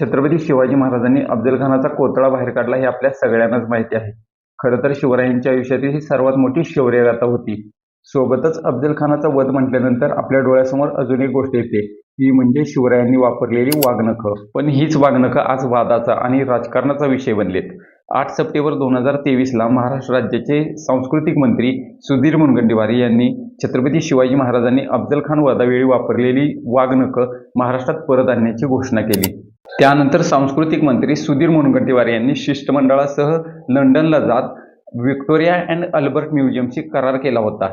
छत्रपती शिवाजी महाराजांनी अफजलखानाचा कोतळा बाहेर काढला हे आपल्या सगळ्यांनाच माहिती आहे. खरं तर शिवरायांच्या आयुष्यातील ही सर्वात मोठी शौर्यगाथा होती. सोबतच अफजलखानाचा वध म्हटल्यानंतर आपल्या डोळ्यासमोर अजून एक गोष्ट येते. ती म्हणजे शिवरायांनी वापरलेली वागणकं. पण हीच वागणकं आज वादाचा आणि राजकारणाचा विषय बनलेत. आठ सप्टेंबर दोन हजार तेवीसला महाराष्ट्र राज्याचे सांस्कृतिक मंत्री सुधीर मुनगंटीवार यांनी छत्रपती शिवाजी महाराजांनी अफजलखान वधावेळी वापरलेली वागणकं महाराष्ट्रात परत आणण्याची घोषणा केली. त्यानंतर सांस्कृतिक मंत्री सुधीर मुनगंटीवार यांनी शिष्टमंडळासह लंडनला जात व्हिक्टोरिया अँड अल्बर्ट म्युझियमशी करार केला होता.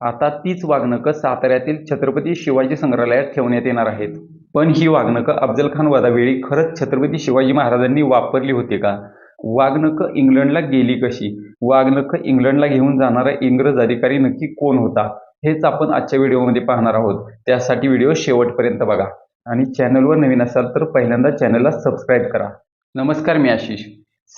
आता तीच वाघनकं साताऱ्यातील छत्रपती शिवाजी संग्रहालयात ठेवण्यात येणार आहेत. पण ही वागणकं अफजलखान वधावेळी खरंच छत्रपती शिवाजी महाराजांनी वापरली होती का? वाघनकं इंग्लंडला गेली कशी? वाघनकं इंग्लंडला घेऊन जाणारा इंग्रज अधिकारी नक्की कोण होता? हेच आपण आजच्या व्हिडिओमध्ये पाहणार आहोत. त्यासाठी व्हिडिओ शेवटपर्यंत बघा. आणि चॅनलवर नवीन असाल तर पहिल्यांदा चॅनलला सबस्क्राईब करा. नमस्कार मी आशिष.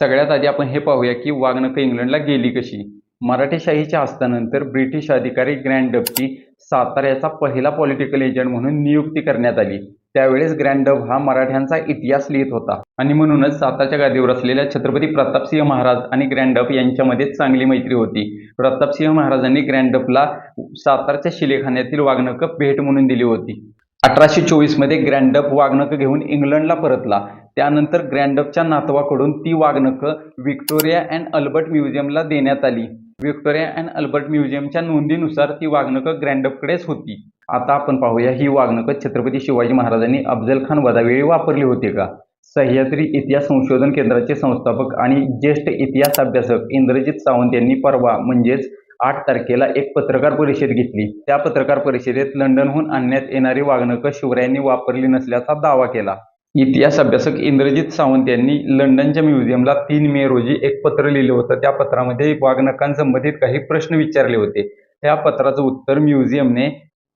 सगळ्यात आधी आपण हे पाहूया की वागणकं इंग्लंडला गेली कशी? मराठेशाहीच्या हस्तानंतर ब्रिटिश अधिकारी ग्रँड डबची साताऱ्याचा पहिला पॉलिटिकल एजंट म्हणून नियुक्ती करण्यात आली. त्यावेळेस ग्रँड डब हा मराठ्यांचा इतिहास लिहित होता. आणि म्हणूनच सातारच्या गादीवर असलेल्या छत्रपती प्रतापसिंह महाराज आणि ग्रँड डब यांच्यामध्ये चांगली मैत्री होती. प्रतापसिंह महाराजांनी ग्रँड डबला सातारच्या शिलेखान्यातील वागणकं भेट म्हणून दिली होती. अठराशे चोवीसमध्ये ग्रँडअप वागणकं घेऊन इंग्लंडला परतला. त्यानंतर ग्रँडअपच्या नातवाकडून ती वागणकं व्हिक्टोरिया अँड अल्बर्ट म्युझियमला देण्यात आली. व्हिक्टोरिया अँड अल्बर्ट म्युझियमच्या नोंदीनुसार ती वागणकं ग्रँडअपकडेच होती. आता आपण पाहूया ही वागणकं छत्रपती शिवाजी महाराजांनी अफजल खान वधावेळी वापरली होती का? सह्याद्री इतिहास संशोधन केंद्राचे संस्थापक आणि ज्येष्ठ इतिहास अभ्यासक इंद्रजित सावंत यांनी परवा म्हणजेच आठ तारखेला एक पत्रकार परिषद घेतली. त्या पत्रकार परिषदेत लंडनहून आणण्यात येणारी वागणकं शिवरायांनी वापरली नसल्याचा दावा केला. इतिहास अभ्यासक इंद्रजित सावंत यांनी लंडनच्या म्युझियमला तीन मे रोजी एक पत्र लिहिलं होतं. त्या पत्रामध्ये वागणकांसंबंधित काही प्रश्न विचारले होते. त्या पत्राचं उत्तर म्युझियमने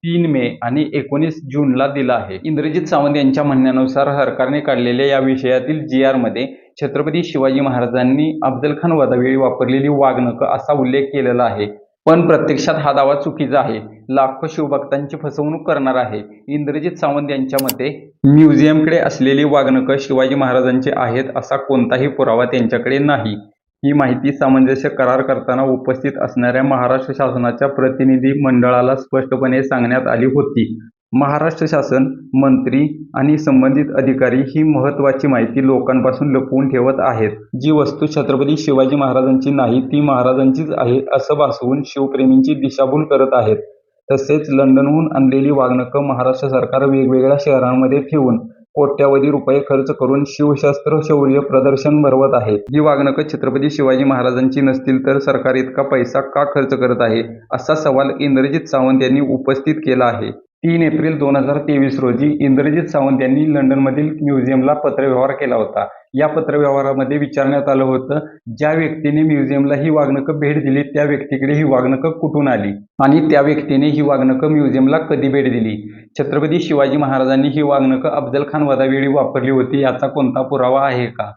तीन मे आणि एकोणीस जूनला दिलं आहे. इंद्रजित सावंत यांच्या म्हणण्यानुसार सरकारने काढलेल्या या विषयातील जी आरमध्ये छत्रपती शिवाजी महाराजांनी अफजलखान वधावेळी वापरलेली वागणकं असा उल्लेख केलेला आहे. पण प्रत्यक्षात हा दावा चुकीचा आहे. लाखो शिवभक्तांची फसवणूक करणार आहे. इंद्रजित सावंत यांच्या मते म्युझियमकडे असलेली वागणकं शिवाजी महाराजांची आहेत असा कोणताही पुरावा त्यांच्याकडे नाही. ही माहिती सामंजस्य करार करताना उपस्थित असणाऱ्या महाराष्ट्र शासनाच्या प्रतिनिधी मंडळाला स्पष्टपणे सांगण्यात आली होती. महाराष्ट्र शासन मंत्री आणि संबंधित अधिकारी ही महत्त्वाची माहिती लोकांपासून लपवून ठेवत आहेत. जी वस्तू छत्रपती शिवाजी महाराजांची नाही ती महाराजांचीच आहे असं भासवून शिवप्रेमींची दिशाभूल करत आहेत. तसेच लंडनहून आणलेली वागणकं महाराष्ट्र सरकार वेगवेगळ्या शहरांमध्ये ठेवून कोट्यावधी रुपये खर्च करून शिवशास्त्र शौर्य प्रदर्शन भरवत आहे. ही वागणकं छत्रपती शिवाजी महाराजांची नसतील तर सरकार इतका पैसा का खर्च करत आहे असा सवाल इंद्रजित सावंत यांनी उपस्थित केला आहे. तीन एप्रिल दोन हजार तेवीस रोजी इंद्रजित सावंत यांनी लंडनमधील म्युझियमला पत्रव्यवहार केला होता. या पत्रव्यवहारामध्ये विचारण्यात आलं होतं ज्या व्यक्तीने म्युझियमला ही वागणकं भेट दिली त्या व्यक्तीकडे ही वागणकं कुठून आली? आणि त्या व्यक्तीने ही वागणकं म्युझियमला कधी भेट दिली? छत्रपती शिवाजी महाराजांनी ही वागणकं अफजल खान वधावेळी वापरली होती याचा कोणता पुरावा आहे का?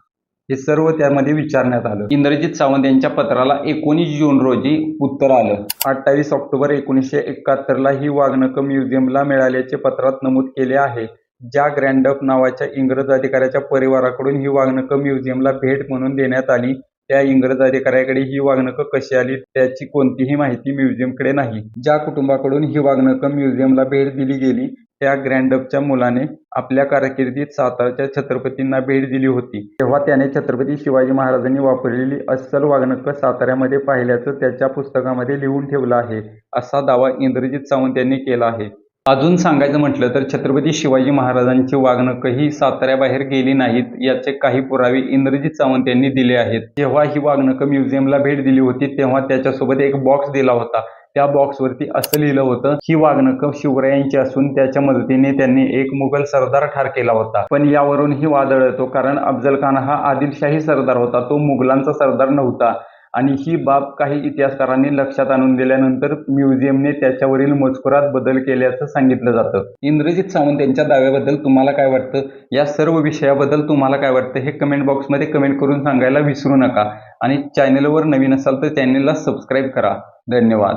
हे सर्व त्यामध्ये विचारण्यात आलं. इंद्रजित सावंत यांच्या पत्राला एकोणीस जून रोजी उत्तर आलं. अठ्ठावीस ऑक्टोबर एकोणीसशे एकाहत्तरला ही वाघनक म्युझियमला मिळाल्याचे पत्रात नमूद केले आहे. ज्या ग्रँडअप नावाच्या इंग्रज अधिकाऱ्याच्या परिवाराकडून ही वाघनक म्युझियमला भेट म्हणून देण्यात आली त्या इंग्रज अधिकाऱ्याकडे ही वाघनक कशी आली त्याची कोणतीही माहिती म्युझियमकडे नाही. ज्या कुटुंबाकडून ही वाघनक म्युझियमला भेट दिली गेली त्या ग्रँडअपच्या मुलाने आपल्या कारकिर्दीत सातारच्या छत्रपतींना भेट दिली होती. तेव्हा त्याने छत्रपती शिवाजी महाराजांनी वापरलेली अस्सल वागणकं साताऱ्यामध्ये पाहिल्याचं त्याच्या पुस्तकामध्ये लिहून ठेवलं आहे असा दावा इंद्रजित सावंत यांनी केला आहे. अजून सांगायचं म्हटलं तर छत्रपती शिवाजी महाराजांची वागणकं ही साताऱ्याबाहेर गेली नाहीत याचे काही पुरावे इंद्रजित सावंत यांनी दिले आहेत. जेव्हा ही वागणकं म्युझियमला भेट दिली होती तेव्हा त्याच्यासोबत एक बॉक्स दिला होता. त्या बॉक्सवरती असं लिहिलं होतं ही वागणकं शिवरायांची असून त्याच्या मदतीने त्यांनी एक मुघल सरदार ठार केला होता. पण यावरून ही वादळ येतो कारण अफजल खान हा आदिलशाही सरदार होता. तो मुघलांचा सरदार नव्हता. आणि ही बाब काही इतिहासकारांनी लक्षात आणून दिल्यानंतर म्युझियमने त्याच्यावरील मजकुरात बदल केल्याचं सांगितलं जातं. इंद्रजित सावंत यांच्या दाव्याबद्दल तुम्हाला काय वाटतं? या सर्व विषयाबद्दल तुम्हाला काय वाटतं? हे कमेंट बॉक्समध्ये कमेंट करून सांगायला विसरू नका. आणि चॅनेलवर नवीन असाल तर चॅनेलला सबस्क्राईब करा. धन्यवाद.